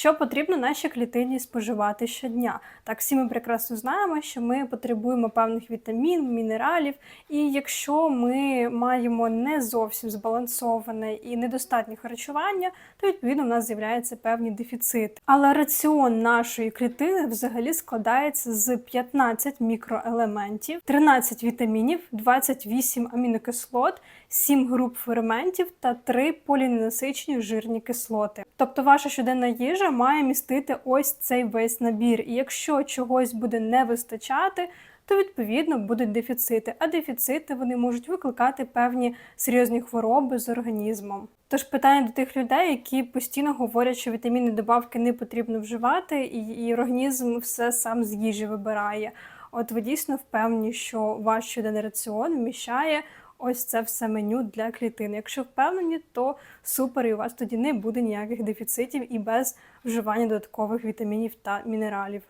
Що потрібно нашій клітині споживати щодня? Так, всі ми прекрасно знаємо, що ми потребуємо певних вітамін, мінералів, і якщо ми маємо не зовсім збалансоване і недостатнє харчування, то відповідно в нас з'являються певні дефіцити. Але раціон нашої клітини взагалі складається з 15 мікроелементів, 13 вітамінів, 28 амінокислот, 7 груп ферментів та 3 поліненасичені жирні кислоти. Тобто ваша щоденна їжа має містити ось цей весь набір. І якщо чогось буде не вистачати, то відповідно будуть дефіцити. А дефіцити вони можуть викликати певні серйозні хвороби з організмом. Тож питання до тих людей, які постійно говорять, що вітамінні добавки не потрібно вживати, і, і організм все сам з їжі вибирає. От ви дійсно впевнені, що ваш щоденний раціон вміщає ось це все меню для клітин. Якщо впевнені, то супер, і у вас тоді не буде ніяких дефіцитів і без вживання додаткових вітамінів та мінералів.